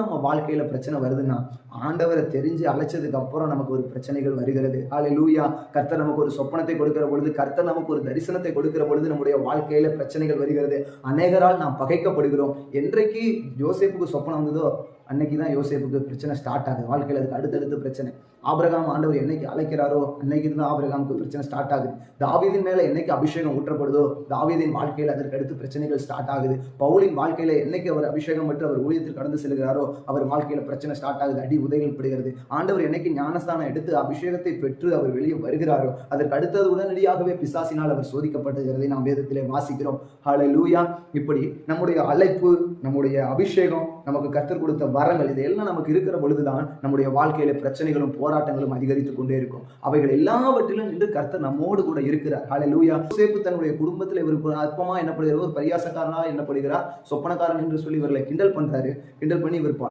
நம்ம வாழ்க்கையில பிரச்சனை வருதுன்னா ஆண்டவரை தெரிஞ்சு அழைச்சதுக்கு அப்புறம் நமக்கு ஒரு பிரச்சனைகள் வருகிறது. ஆலை லூயா கர்த்தர் நமக்கு ஒரு சொப்பனத்தை கொடுக்கிற பொழுது கர்த்தர் நமக்கு ஒரு தரிசனத்தை கொடுக்கிற பொழுது நம்முடைய வாழ்க்கையில பிரச்சனைகள் வருகிறது. அநேகரால் நாம் பகைக்கப்படுகிறோம். என்றைக்கு ஜோசேப்புக்கு சொப்பனம் வந்ததோ அன்னைக்கு தான் யோசேப்புக்கு பிரச்சனை ஸ்டார்ட் ஆகுது. வாழ்க்கையில் அதுக்கு அடுத்தடுத்து பிரச்சனை. ஆபிரகாம் ஆண்டவர் என்னைக்கு அழைக்கிறாரோ அன்னைக்கு தான் ஆபிரகாமுக்கு பிரச்சனை ஸ்டார்ட் ஆகுது. தாவீதின் மேல என்னைக்கு அபிஷேகம் ஊற்றப்படுதோ தாவீதின் வாழ்க்கையில் அதற்கு அடுத்து பிரச்சனைகள் ஸ்டார்ட் ஆகுது. பவுலின் வாழ்க்கையில என்னைக்கு அவர் அபிஷேகம் பெற்று அவர் ஊழியத்தில் கடந்து செல்கிறாரோ அவர் வாழ்க்கையில பிரச்சனை ஸ்டார்ட் ஆகுது அடி உதைகள் படுகிறது. ஆண்டவர் என்னைக்கு ஞானஸ்தானம் எடுத்து அபிஷேகத்தை பெற்று அவர் வெளியே வருகிறாரோ அதற்கு அடுத்தது உடனடியாகவே பிசாசினால் அவர் சோதிக்கப்படுகிறதை நாம் வேதத்திலே வாசிக்கிறோம். ஹலை லூயா இப்படி நம்முடைய அழைப்பு நம்முடைய அபிஷேகம் நமக்கு கற்றுக் கொடுத்த வரங்கள் இதெல்லாம் நமக்கு இருக்கிற பொழுதுதான் நம்முடைய வாழ்க்கையில பிரச்சனைகளும் போராட்டங்களும் அதிகரித்து கொண்டே இருக்கும். அவைகள் எல்லாவற்றிலும் நின்று கர்த்தர் நம்மோடு கூட இருக்கிறார். ஹலை லூயா சேப்பு தன்னுடைய குடும்பத்தில் இவர் அற்பமா என்னப்படுகிறார் ஒரு பரியாசக்காரனா என்னப்படுகிறார் சொப்பனக்காரன் என்று சொல்லி இவர்களை கிண்டல் பண்றாரு. கிண்டல் பண்ணி இவர்